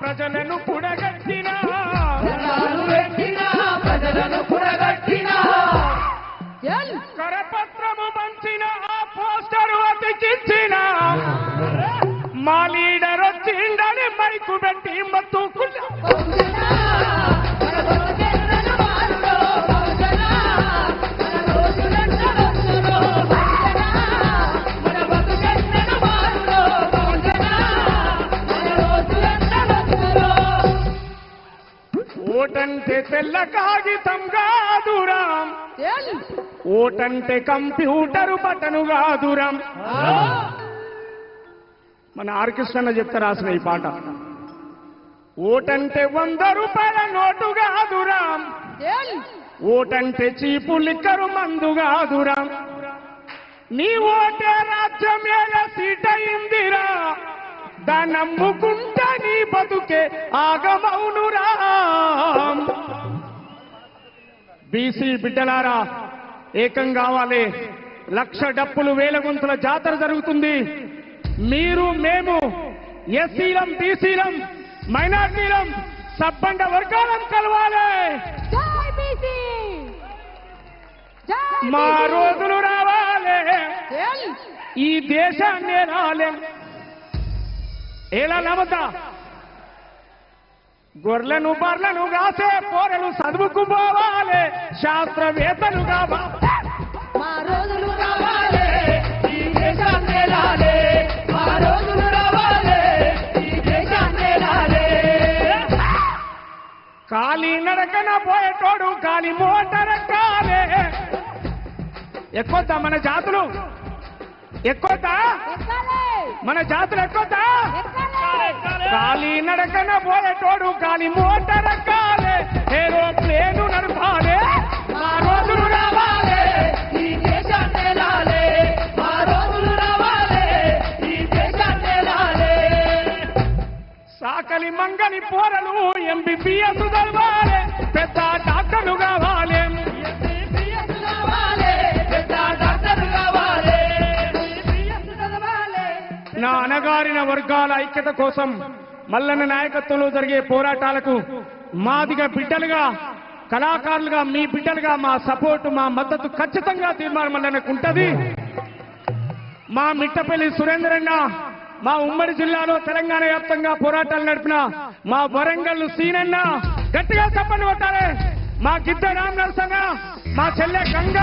ప్రజలను పుడగట్టిన దండాలు పెట్టిన ప్రజలను పురగట్టిన ఎల్! కరపత్రము పంచిన ఆ పోస్టరు అతికిచ్చిన మా లీడర్ వచ్చిండని మైకు పెట్టి మత్తుకున్నా. తెల్ల కాగితం కాదురాం ఎల్ ఓటంటే కంప్యూటర్ బటను కాదురాం మన ఆర్కెస్ట్రా చెప్తే రాసిన ఈ పాట. ఓటంటే వంద రూపాయల నోటు కాదురాం ఎల్ ఓటంటే చీపు లిక్కరు మందు కాదురాం నీ ఓటే రాజ్యం ఏల సీట్ అయిందిరా దాన్ని నమ్ముకుంటా నీ బతుకే ఆగమౌనురా బీసీ బిడ్డలారా ఏకం కావాలి. లక్ష డప్పులు వేల గుంతుల జాతర జరుగుతుంది. మీరు మేము ఎస్సీలం బీసీలం మైనార్టీలం సబ్బండ వర్గాలం కలవాలి. మా. రోజులు రావాలి. ఈ దేశాన్ని రాలేం. ఎలా నమ్మతా? గొర్రెలను బర్లను కాసే పోరలు చదువుకు పోవాలి శాస్త్రవేత్తలు కావాలి మా రోజులు రావాలి ఈ దేశాన్ని లాలే మా రోజులు రావాలి ఈ దేశాన్ని లాలే కాలి నడకన పోయేటోడు కాలి మోటార్ కాలే ఎక్కువద్దా మన జాతులు? ఎక్కువద్దా మన జాతులు ఎక్కువద్దా ఎక్కాలే కాలి నడకన పోయేటోడు కాలి మోటార్ కాలే ఏరోప్లేను నడపాలే ఆ రోజులు రావాలే. ఈ దేశాన్ని లాలే ఆ రోజులు రావాలే. ఈ దేశాన్ని లాలే సాకలి మంగని పోరలు ఎంబీబీఎస్ చదవాలి. అణగారిన వర్గాల ఐక్యత కోసం మల్లన్న నాయకత్వంలో జరిగే పోరాటాలకు మాదిగా బిడ్డలుగా కళాకారులుగా మీ బిడ్డలుగా మా సపోర్టు మా మద్దతు ఖచ్చితంగా తీర్మానం మల్లన్నకు ఉంటుంది. మా మిట్టపల్లి సురేంద్రన్న మా ఉమ్మడి జిల్లాలో తెలంగాణ వ్యాప్తంగా పోరాటాలు నడిపిన మా వరంగల్ సీనన్న గట్టిగా చెప్పండి కొట్టాలి. మా గిద్ద రామ్ నరసన్న మా చెల్లె గంగ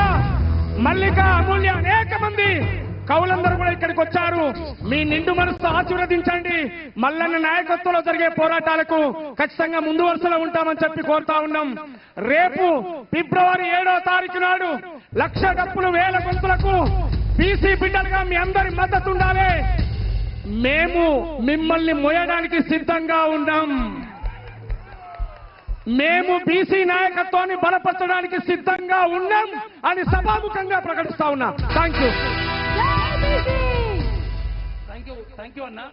మల్లిక అమూల్య అనేక మంది కవులందరూ కూడా ఇక్కడికి వచ్చారు. మీ నిండు మనసు ఆశీర్వదించండి. మల్లన్న నాయకత్వంలో జరిగే పోరాటాలకు ఖచ్చితంగా ముందు వరుసలో ఉంటామని చెప్పి కోరుతా ఉన్నాం. రేపు ఫిబ్రవరి ఏడో తారీఖు నాడు లక్ష డప్పులు వేల గొంతులకు బీసీ బిడ్డలుగా మీ అందరి మద్దతు ఉండాలి. మేము మిమ్మల్ని మోయడానికి సిద్ధంగా ఉన్నాం. మేము బీసీ నాయకత్వాన్ని బలపరచడానికి సిద్ధంగా ఉన్నాం అని సభాముఖంగా ప్రకటిస్తా ఉన్నా. థ్యాంక్ యూ థ్యాంక్ యూ అన్నా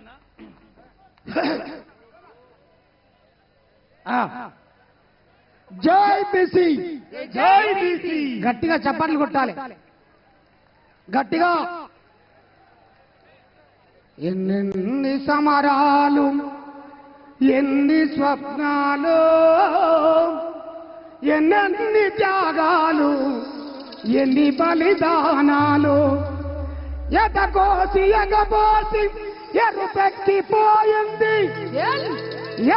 జై బీసీ. జై బీసీ. గట్టిగా చప్పట్లు కొట్టాలి. గట్టిగా. ఎన్నెన్ని సమరాలు ఎన్ని స్వప్నాలు ఎన్నెన్ని త్యాగాలు ఎన్ని బలిదానాలు ఎదకోసి ఎగబోసి ఎరుపెక్కిపోయింది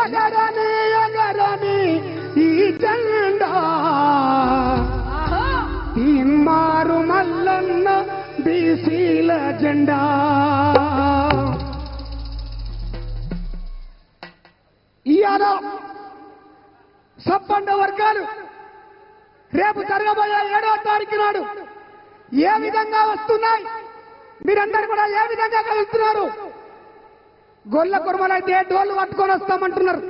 ఎగరని ఎగరని ఈ జెండా. తీన్మారు మల్లన్న బీసీల జెండా. ఇయాల సబ్బండ వర్గాలు రేపు జరగబోయే ఏడో తారీఖు నాడు ఏ విధంగా వస్తున్నాయి? మీరందరూ కూడా ఏ విధంగా కలుస్తున్నారు? గొల్ల కుర్మలైతే డోళ్ళు పట్టుకొని వస్తామంటున్నారు.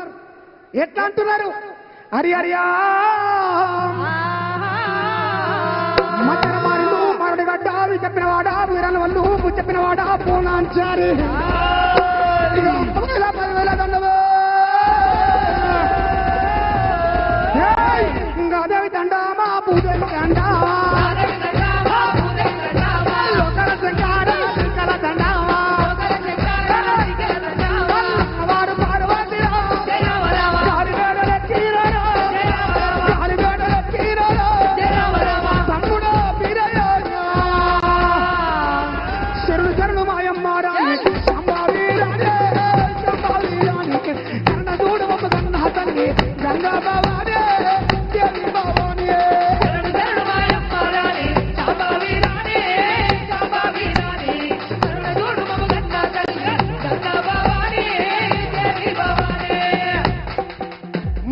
ఎట్లా అంటున్నారు? హరి హరియా మచ్చర మారిండు మరడి గడ్డ అవి చెప్పిన వాడా వీరల వల్లు చెప్పిన వాడా పూనాంచారి.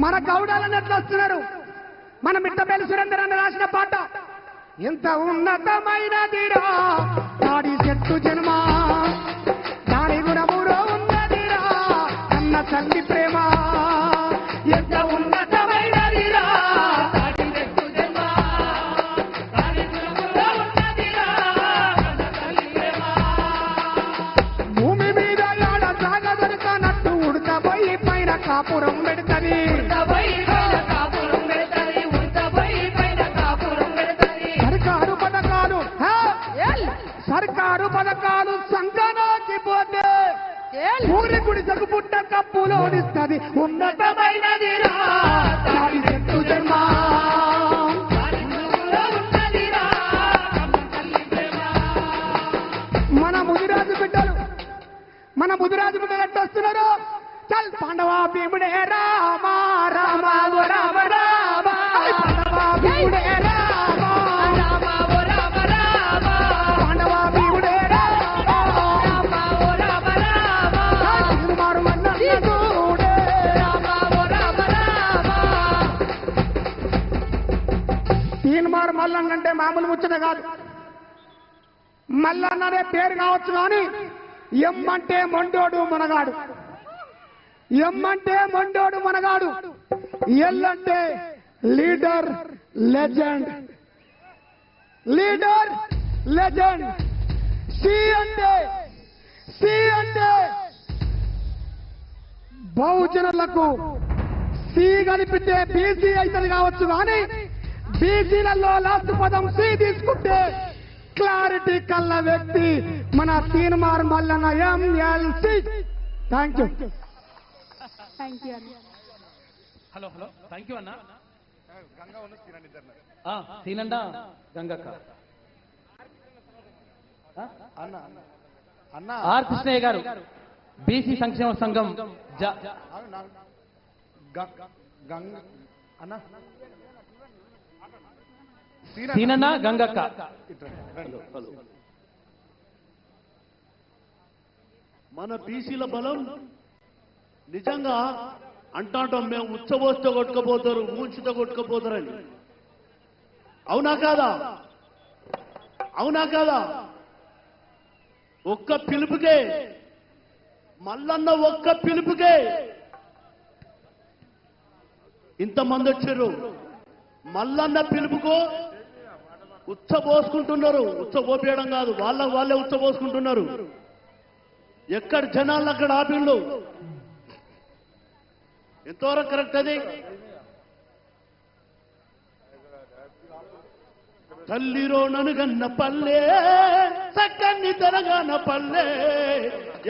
మన గౌడాలను ఎట్లా వస్తున్నారు? మన మిట్టపల్లి సురేందర్ అన్న రాసిన పాట. ఎంత ఉన్నతమైన తీరా తాడి చెట్టు జన్మ. దాని గుణములో ఉన్నదిరా అన్న తల్లి ప్రేమ. కాపురం పెడతది. సర్కారు పథకాలు? సర్కారు పథకాలు సంఘనాకి పోతే ఊరి గుడిసెకు పుట్ట కప్పులోనిస్తది చెట్టు జన్మ కన్న తల్లి ప్రేమ మన ముదిరాజు బిడ్డలు మన ముదిరాజు బిడ్డలు ఎట్ట వస్తున్నారు? చల్ పాండవ భీముడే రామ రామ రామ రామ పాండవ భీముడే రామ రామ రామ రామ పాండవ భీముడే రామ రామ ఓ రామ రామ తిరుమారు మన్నూడే రామ ఓ రామ రామ తీన్మారు మల్లన్న అంటే మామూలు ముచ్చట కాదు మల్లన్న అనే పేరు కావచ్చు కానీ ఎమ్మంటే మొండోడు మునగాడు ఎమ్మంటే మండోడు మొండోడు మునగాడు leader legend. Leader legend. C అంటే సి అంటే బహుజనులకు సి కలిపితే బీసీ అవుతుంది కావచ్చు కానీ బీసీలలో లాస్ట్ పదం సి తీసుకుంటే క్లారిటీ కల్ల వ్యక్తి మన Teenmar Mallanna MLC thank you thank you అన్న హలో హలో థ్యాంక్ యూ అన్న సీనండ గంగక్క ఆ? అన్న అన్న ఆర్ కృష్ణయ్య గారు బీసీ సంక్షేమ సంఘం సీనన్న గంగక్క. మన బీసీల బలం నిజంగా అంటాంటాం మేము ఉచ్చబోస్తే కొట్టుకపోతారు మూంచితో కొట్టుకపోతారని. అవునా కాదా? అవునా కాదా? ఒక్క పిలుపుకే మల్లన్న ఒక్క పిలుపుకే ఇంతమంది వచ్చారు. మల్లన్న పిలుపుకో ఉచ్చబోసుకుంటున్నారు. ఉచ్చబోపేయడం కాదు వాళ్ళకు వాళ్ళే ఉచ్చబోసుకుంటున్నారు. ఎక్కడ జనాలను అక్కడ ఆపిళ్ళు ఎంతవరకు కరెక్ట్ అది? తల్లిరో ననుగన్న పల్లె చక్కని తెలంగాణ పల్లె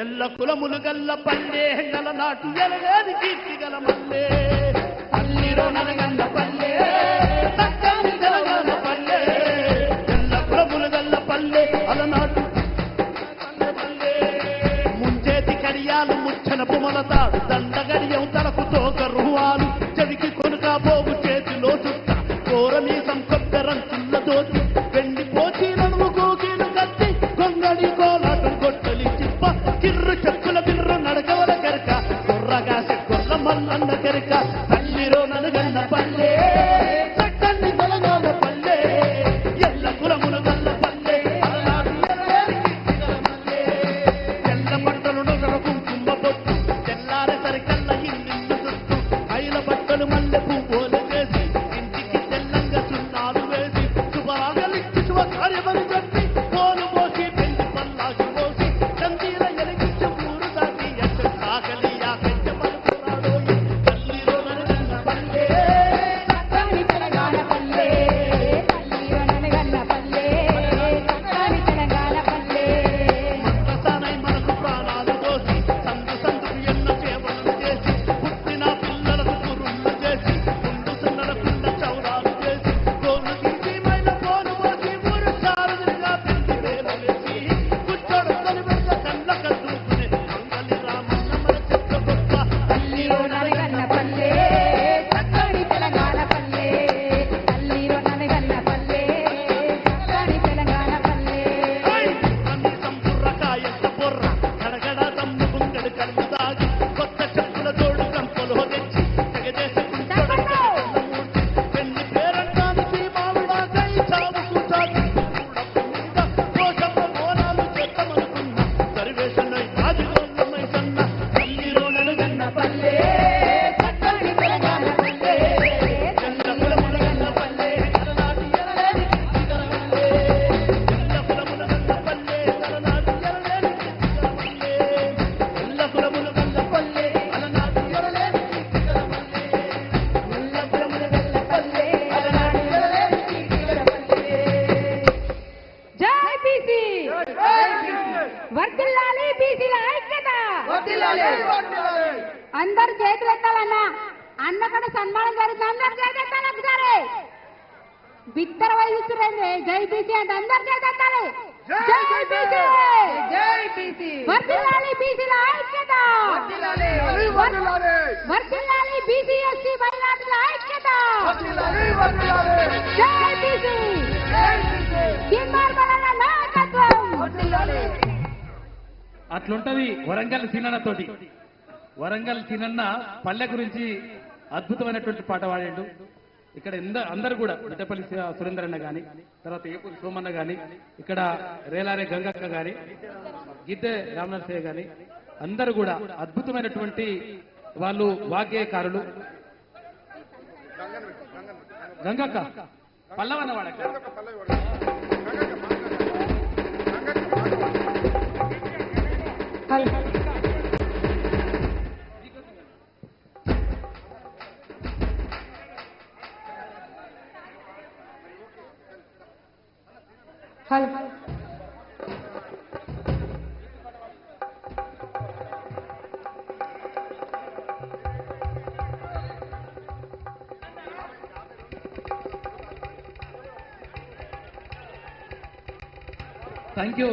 ఎల్ల కులములు గల్ల పల్లె గల నాటు ఎలగాని కీర్తి గల మల్లె. తల్లిరో ననుగన్న పల్లె చక్కని తెలంగాణ పల్లె ఎల్ల కులములు గల్ల పల్లె అలనాటు ముంచేతి కడియాలు ముచ్చన పుమలతాడు దండ గడియం కొర్రగాసె కొర్ర మల్లన్న కెరక తల్లిరో నలుగన్న పల్లె. చక్కని తెలంగాణ పల్లె ఎల్ల కులములు గల్ల పల్లె. అలనాడు ఎల్లవేలి కుంకుమ బొట్టు తెల్లారే సరికల్ల ఇల్లు చుట్టూ. ఐల బట్టలు మల్లె పువ్వులు ఇంటికి తెల్లంగా చుట్టాలు వేసి శుభరాగలిచ్చి శుభ కార్యమని చెప్పి అందరు చేతులు ఎత్తాలన్నా. అన్న కూడా సన్మానం జరుగుతుంది అందరు చేతులు ఎత్తాలి ఒకసారి బిత్తర వహిస్తురండి జై బీసీ అంటే అందరు చేతులు ఎత్తాలి. జై బీసీ. వర్ధిల్లాలి బీసీల ఐక్యత. వర్ధిల్లాలి బీసీ ఎస్సీ మైనార్టీల ఐక్యత. జై బీసీ. కిమ్మర్ బలన నాయకత్వం. అట్లుంటది వరంగల్ సీనన్నతోటి వరంగల్ సీనన్న పల్లె గురించి అద్భుతమైనటువంటి పాట పాడాడు. ఇక్కడ ఎంద- అందరూ కూడా మిట్టపల్లి సి- సురేందర్ అన్న గాని తర్వాత ఏపూరి సోమన్న గాని ఇక్కడ రేలారే గంగక్క గాని గిద్దె రామనరసయ్య గాని అందరూ కూడా అద్భుతమైనటువంటి వాళ్ళు వాగ్గేయకారులు. గంగక్క పల్లవన్న వాడక్క. హలో. Thank you